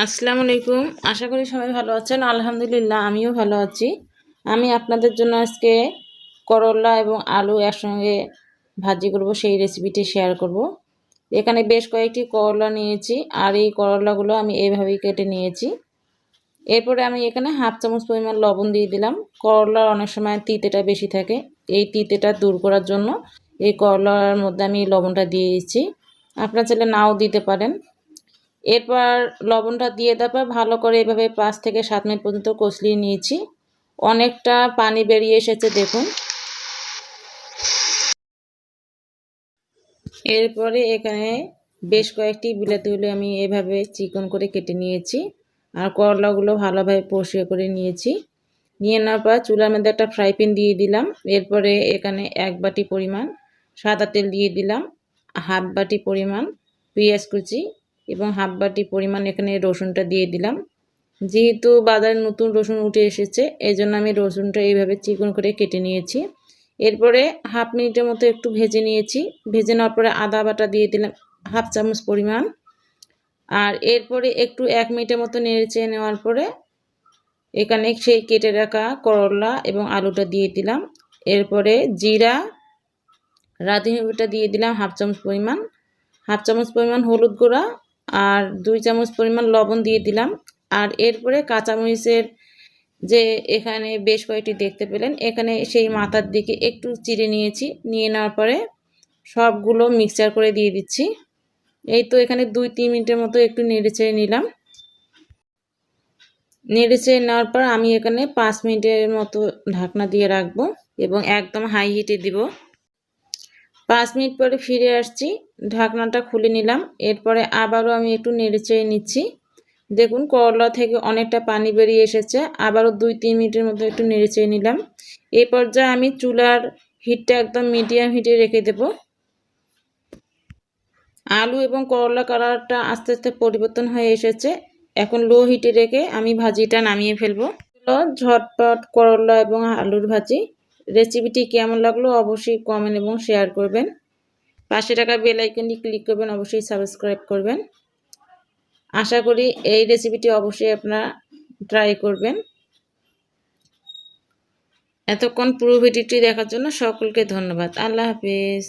আসসালামু আলাইকুম আশা করি সবাই ভালো আছেন। আলহামদুলিল্লাহ, আমিও ভালো আছি। আমি আপনাদের জন্য আজকে করলা এবং আলু একসঙ্গে ভাজি করব, সেই রেসিপিটি শেয়ার করব। এখানে বেশ কয়েকটি করলা নিয়েছি, আর এই করলাগুলো আমি এইভাবেই কেটে নিয়েছি। এরপরে আমি এখানে হাফ চামচ পরিমাণ লবণ দিয়ে দিলাম। করলার অনেক সময় তিতেটা বেশি থাকে, এই তিতেটা দূর করার জন্য এই করলার মধ্যে আমি লবণটা দিয়ে দিচ্ছি। আপনার চাইলে নাও দিতে পারেন। এরপর লবণটা দিয়ে তারপর ভালো করে এভাবে পাঁচ থেকে সাত মিনিট পর্যন্ত কষলিয়ে নিয়েছি। অনেকটা পানি বেরিয়ে এসেছে, দেখুন। এরপরে এখানে বেশ কয়েকটি বিলাতিগুলো আমি এভাবে চিকন করে কেটে নিয়েছি আর করলাগুলো ভালোভাবে পরিষ্কার করে নিয়েছি। নিয়ে নেওয়ার পর চুলার মধ্যে একটা ফ্রাই প্যান দিয়ে দিলাম। এরপরে এখানে এক বাটি পরিমাণ সাদা তেল দিয়ে দিলাম, হাফ বাটি পরিমাণ পেঁয়াজ কুচি এবং হাফ বাটি পরিমাণ এখানে রসুনটা দিয়ে দিলাম। যেহেতু বাজারে নতুন রসুন উঠে এসেছে এই জন্য আমি রসুনটা এইভাবে চিকন করে কেটে নিয়েছি। এরপরে হাফ মিনিটের মতো একটু ভেজে নিয়েছি। ভেজে নেওয়ার পরে আদা বাটা দিয়ে দিলাম হাফ চামচ পরিমাণ। আর এরপরে একটু এক মিনিটের মতো নেড়েচে নেওয়ার পরে এখানে সেই কেটে রাখা করলা এবং আলুটা দিয়ে দিলাম। এরপরে জিরা রাঁধুনিটা দিয়ে দিলাম হাফ চামচ পরিমাণ। হাফ চামচ পরিমাণ হলুদ গুঁড়া আর দুই চামচ পরিমাণ লবণ দিয়ে দিলাম। আর এরপরে কাঁচামরিচের যে এখানে বেশ কয়েকটি দেখতে পেলেন, এখানে সেই মাথার দিকে একটু চিড়ে নিয়েছি। নিয়ে নেওয়ার পরে সবগুলো মিক্সচার করে দিয়ে দিচ্ছি। এই তো এখানে দুই তিন মিনিটের মতো একটু নেড়ে ছেড়ে নিলাম। নেড়ে ছেড়ে নেওয়ার পর আমি এখানে পাঁচ মিনিটের মতো ঢাকনা দিয়ে রাখব এবং একদম হাই হিটে দিব। পাঁচ মিনিট পরে ফিরে আসছি, ঢাকনাটা খুলে নিলাম, এরপরে আবারও আমি একটু নেড়ে চেয়ে নিচ্ছি। দেখুন, করলা থেকে অনেকটা পানি বেরিয়ে এসেছে, আবারও দুই তিন মিনিটের মতো একটু নেড়ে চেয়ে নিলাম। এই পর্যায়ে আমি চুলার হিটটা একদম মিডিয়াম হিটে রেখে দেব। আলু এবং করলা কালারটা আস্তে আস্তে পরিবর্তন হয়ে এসেছে, এখন লো হিটে রেখে আমি ভাজিটা নামিয়ে ফেলব। ঝটপট করলা এবং আলুর ভাজি। রেসিপিটি কেমন লাগল অবশ্যই কমেন্ট এবং শেয়ার করবেন। পাশে টাকা বেল আইকনটি ক্লিক করবেন, অবশ্যই সাবস্ক্রাইব করবেন। আশা করি এই রেসিপিটি অবশ্যই আপনারা ট্রাই করবেন। এতক্ষণ পুরো ভিডিওটি দেখার জন্য সকলকে ধন্যবাদ। আল্লাহ হাফিজ।